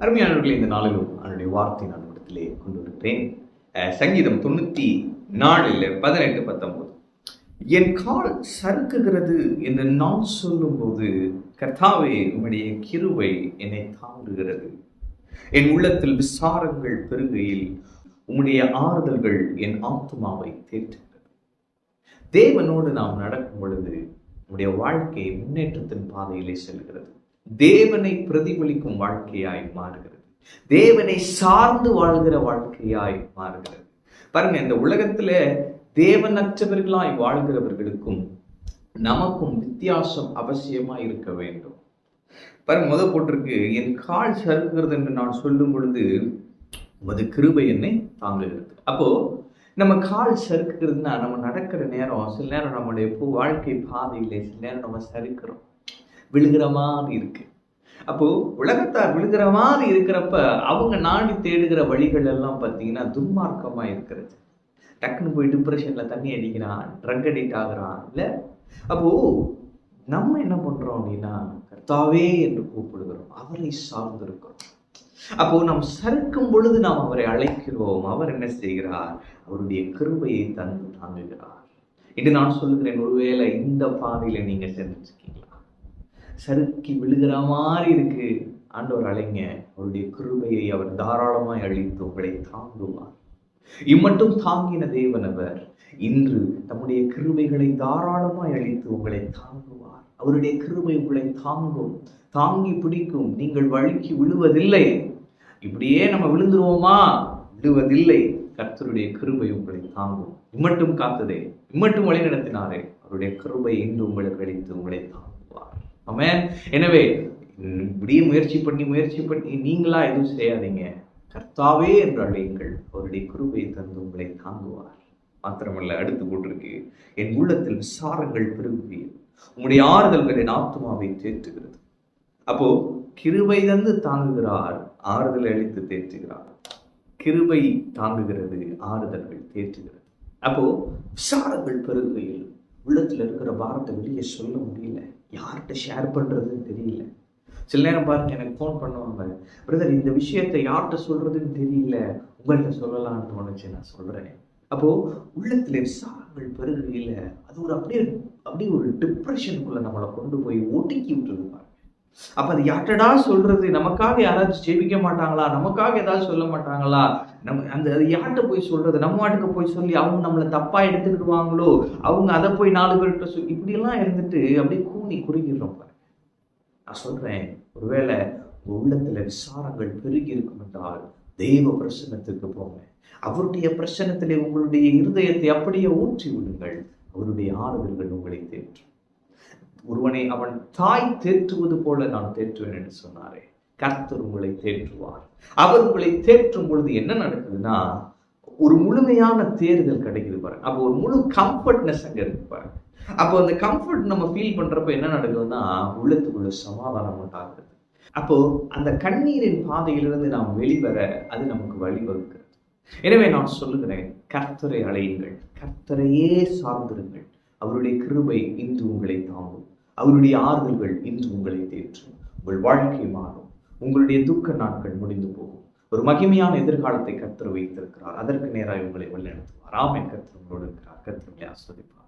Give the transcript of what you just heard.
அருமையானவர்களே இந்த நாளிலும் அவனுடைய வார்த்தை நான் இடத்திலே கொண்டு வருகிறேன் சங்கீதம் தொண்ணூற்றி நாலில் பதினெட்டு பத்தொன்பது. என் கால் சறுக்குகிறது என்று நான் சொல்லும்போது கர்த்தாவே உம்முடைய கிருவை என்னை தாங்குகிறது. என் உள்ளத்தில் விசாரங்கள் பெருகையில் உம்முடைய ஆறுதல்கள் என் ஆத்மாவை தேற்றுகிறது. தேவனோடு நாம் நடக்கும் பொழுது நம்முடைய வாழ்க்கை முன்னேற்றத்தின் பாதையிலே செல்கிறது. தேவனை பிரதிபலிக்கும் வாழ்க்கையாய் மாறுகிறது. தேவனை சார்ந்து வாழ்கிற வாழ்க்கையாய் மாறுகிறது. பாருங்க இந்த உலகத்துல தேவனற்றவர்களாய் வாழ்கிறவர்களுக்கும் நமக்கும் வித்தியாசம் அவசியமா இருக்க வேண்டும். பாருங்க முத போட்டிருக்கு என் கால் சறுக்குகிறது என்று நான் சொல்லும் பொழுது உமது கிருபை என்னை தாங்குகிறது. அப்போ நம்ம கால் சறுக்குறதுன்னா நம்ம நடக்கிற நேரம் சில நேரம் நம்மளுடைய பூ வாழ்க்கை பாதையிலே சில நேரம் நம்ம சறுக்கிறோம். விழுகிற மாதிரி இருக்கு. அப்போது உலகத்தார் விழுகிற மாதிரி இருக்கிறப்ப அவங்க நாடி தேடுகிற வழிகள் எல்லாம் பார்த்தீங்கன்னா துன்மார்க்கமாக இருக்கிறது. டக்குன்னு போய் டிப்ரெஷன்ல தண்ணி அடிக்கிறான் ட்ரக் அடிக்ட் ஆகுறான் இல்ல? அப்போ நம்ம என்ன பண்றோம் அப்படின்னா கர்த்தாவே என்று கூப்பிடுகிறோம். அவரை சார்ந்திருக்கிறோம். அப்போ நாம் சறுக்கும் பொழுது நாம் அவரை அழைக்கிறோம். அவர் என்ன செய்கிறார்? அவருடைய கிருபையை தந்து தாங்குகிறார். என்று நான் சொல்லுகிறேன் ஒருவேளை இந்த பாதையில் நீங்கள் சென்றிருக்கீங்களா? சறுக்கி விழுகிற மாதிரி இருக்கு. ஆண்டவர் அழைங்க அவருடைய கிருபையை அவர் தாராளமாய் அழித்து உங்களை தாங்குவார். இம்மட்டும் தாங்கின தேவன் அவர் இன்று தம்முடைய கிருபைகளை தாராளமாய் அழித்து உங்களை தாங்குவார். அவருடைய கிருபை உங்களை தாங்கும் தாங்கி பிடிக்கும். நீங்கள் வழுக்கி விழுவதில்லை. இப்படியே நம்ம விழுந்துருவோமா? விழுவதில்லை. கர்த்தருடைய கிருபை உங்களை தாங்கும். இம்மட்டும் காத்ததே இம்மட்டும் வழி நடத்தினாரே அவருடைய கிருபை இன்று உங்களுக்கு அளித்து உங்களை தாங்குவார். ஆமென் எனவே இப்படியே முயற்சி பண்ணி முயற்சி பண்ணி நீங்களா எதுவும் செய்யாதீங்க. கர்த்தாவே என்று அழையுங்கள். அவருடைய குருவை தந்து உங்களை தாங்குவார். மாத்திரமல்ல அடுத்து போட்டிருக்கு. என் உள்ளத்தில் விசாரங்கள் பெருகுகிறேன் உங்களுடைய ஆறுதல்கள் என் ஆத்மாவை தேற்றுகிறது. அப்போ கிருபை தந்து தாங்குகிறார் ஆறுதல் அளித்து தேற்றுகிறார். கிருபை தாங்குகிறது ஆறுதல்கள் தேற்றுகிறது. அப்போ விசாரங்கள் பெருகுகையில் உள்ளத்தில் இருக்கிற பாரத்தை வெளியே சொல்ல முடியல. யார்கிட்ட ஷேர் பண்ணுறதுன்னு தெரியல. சில நேரம் பாருங்க எனக்கு ஃபோன் பண்ணுவாங்க பிரதர் இந்த விஷயத்தை யார்கிட்ட சொல்கிறதுன்னு தெரியல. உங்கள்கிட்ட சொல்லலாம்னு தோணுச்சு நான் சொல்கிறேன் அப்போது உள்ளத்தில் விசாரங்கள் பெருகையில் அது ஒரு அப்படியே அப்படியே ஒரு டிப்ரெஷனுக்குள்ளே நம்மளை கொண்டு போய் ஒடுக்கி விட்டுருது அப்ப அது யார்ட்டடா சொல்றது? நமக்காக யாராச்சும் ஜெபிக்க மாட்டாங்களா? நமக்காக ஏதாவது சொல்ல மாட்டாங்களா? நம்ம அந்த அது யார்கிட்ட போய் சொல்றது? நம்ம வாட்டுக்கு போய் சொல்லி அவங்க நம்மளை தப்பா எடுத்துக்கிடுவாங்களோ? அவங்க அதை போய் நாலு பேர்கிட்ட சொல்லி இப்படியெல்லாம் இருந்துட்டு அப்படியே கூனி குறுகிடுறோம் நான் சொல்றேன் ஒருவேளை உங்க உள்ளத்துல விசாரங்கள் பெருகி இருக்கும் என்றால் தெய்வ பிரசனத்துக்கு போங்க. அவருடைய பிரச்சனத்திலே உங்களுடைய இருதயத்தை அப்படியே ஊற்றி விடுங்கள் அவருடைய ஆறுதல்கள் உங்களை தேற்றும். ஒருவனை அவன் தாய் தேற்றுவது போல நான் தேற்றுவேன் என்று சொன்னாரே. கர்த்தர் உங்களை தேற்றுவார். அவர் உங்களை தேற்றும் பொழுது என்ன நடக்குதுன்னா ஒரு முழுமையான தேர்தல் கிடைக்குது பாருங்க. அப்போ ஒரு முழு கம்ஃபர்ட்னஸ் அங்க இருக்கு பாருங்க. அப்போ அந்த கம்ஃபர்ட் நம்ம ஃபீல் பண்றப்ப என்ன நடக்குதுன்னா உள்ளத்துக்குள்ள சமாதானம் உண்டாகிறது அப்போ அந்த கண்ணீரின் பாதையிலிருந்து நாம் வெளிவர அது நமக்கு வழிவகுக்கிறது எனவே நான் சொல்லுகிறேன் கர்த்தரை அழையுங்கள். கர்த்தரையே சார்ந்திருங்கள். அவருடைய கிருபை இன்று உங்களை தாங்கும். அவருடைய ஆறுதல்கள் இன்று உங்களை தேற்றும். உங்கள் வாழ்க்கை மாறும். உங்களுடைய துக்க நாட்கள் முடிந்து போகும். ஒரு மகிமையான எதிர்காலத்தை கத்திர வைத்திருக்கிறார். அதற்கு நேராக உங்களை வழிநடத்துவார். ராமன் கர்த்தர் உங்களோடு இருக்கிறார். கத்திரங்களை ஆஸ்வதிப்பார்.